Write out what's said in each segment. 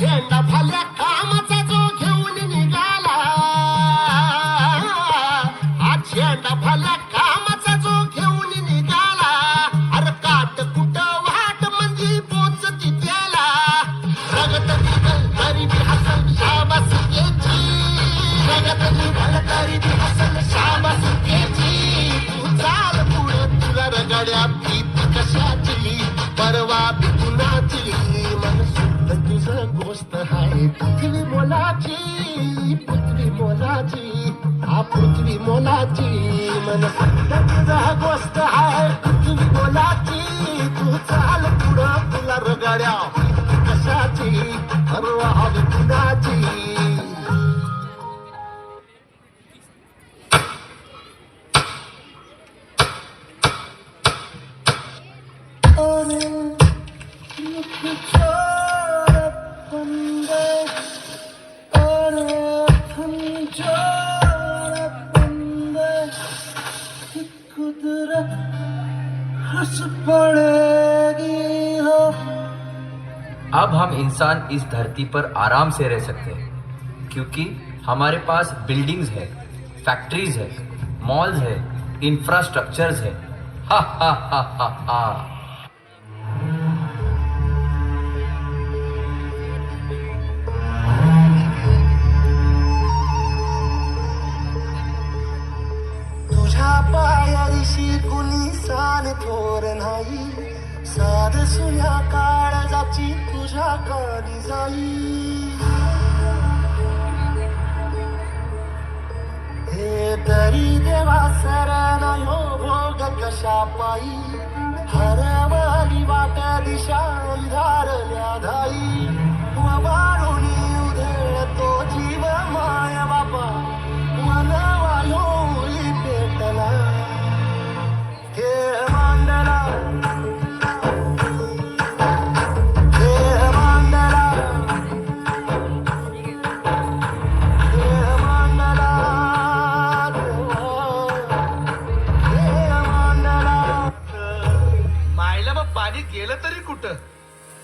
झेंडा फाल्या कामाचा जो घेऊन निघाला. हा झेंडा फाल्या कामाचा जो घेऊन निघाला. अरे काट कुट वाट म्हणजे पोचती त्याला रगत निघल तरी बी हसल शाबास त्याची रगत निघल तरी बी हसल शाबास त्याची तू चाल पुढे तुला रगड्या भीती कशाची परवा बी कुणाची गोष्ट आहे पृथ्वी मोलाची पृथ्वी मोलाची हा पृथ्वी मोलाची मन गोष्ट आहे पृथ्वी मोलाची. तू चाल पुढं तुला रगाड्या कशाची? परवा हवी अब हम इंसान इस धरती पर आराम से रह सकते हैं, क्योंकि हमारे पास बिल्डिंग्स है फैक्ट्रीज है मॉल्स है इंफ्रास्ट्रक्चर्स है। हा हा हा हा हा। थोर नाही. साध सुया काळजाची तुझ्या काळी जाई. हे तरी देवा सरा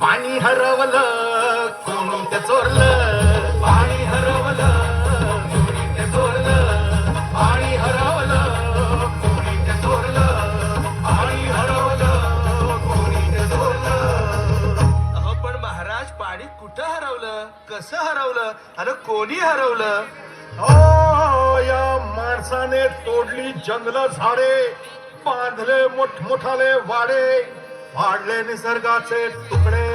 पाणी हरवलं कोणी ते चोरलं. पाणी हरवलं कोणी ते चोरलं. पाणी हरवलं कोणी ते चोरलं. पाणी हरवलं कोणी ते चोरलं. अहो पण महाराज पाणी कुठं हरवलं? कसं हरवलं? अरे कोणी हरवलं? ओ या माणसाने तोडली जंगल झाडे बांधले मोठमोठाले वाडे वाढले निसर्गाचे तुकडे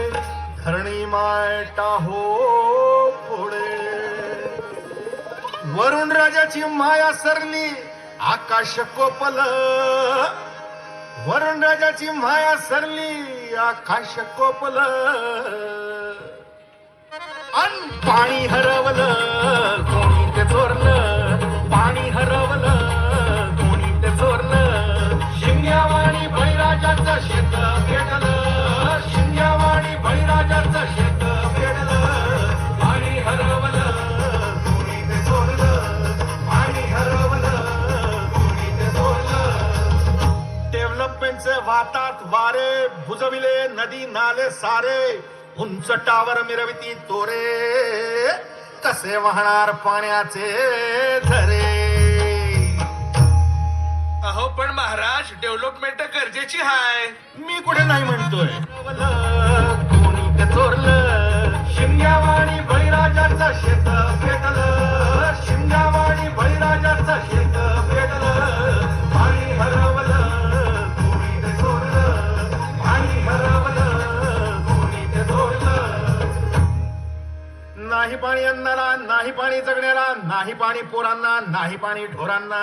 धरणी माय टाहो पुढे. वरुण राजाची माया सरली आकाश कोपल. वरुण राजाची माया सरली आकाश कोपल. अन पाणी हरवलं कोणी ते चोरलं. वातात वारे भुजविले नदी नाले सारे. उंच टावर मिरविती तोरे. कसे वाहणार पाण्याचे झरे? अहो पण महाराज डेव्हलपमेंट गरजेची हाय. मी कुठे नाही म्हणतोय. पाणी अन्नाला नाही पाणी जगण्याला नाही पाणी पोरांना नाही पाणी ढोरांना.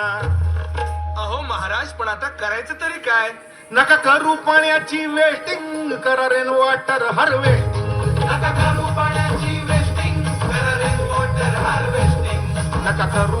अहो महाराज पण आता करायचं तरी काय? नका करू पाण्याची वेस्टिंग करा रेन वॉटर हार्वेस्टिंग नका करू पाण्याची वेस्टिंग करा रेन वॉटर हार्वेस्टिंग नका करू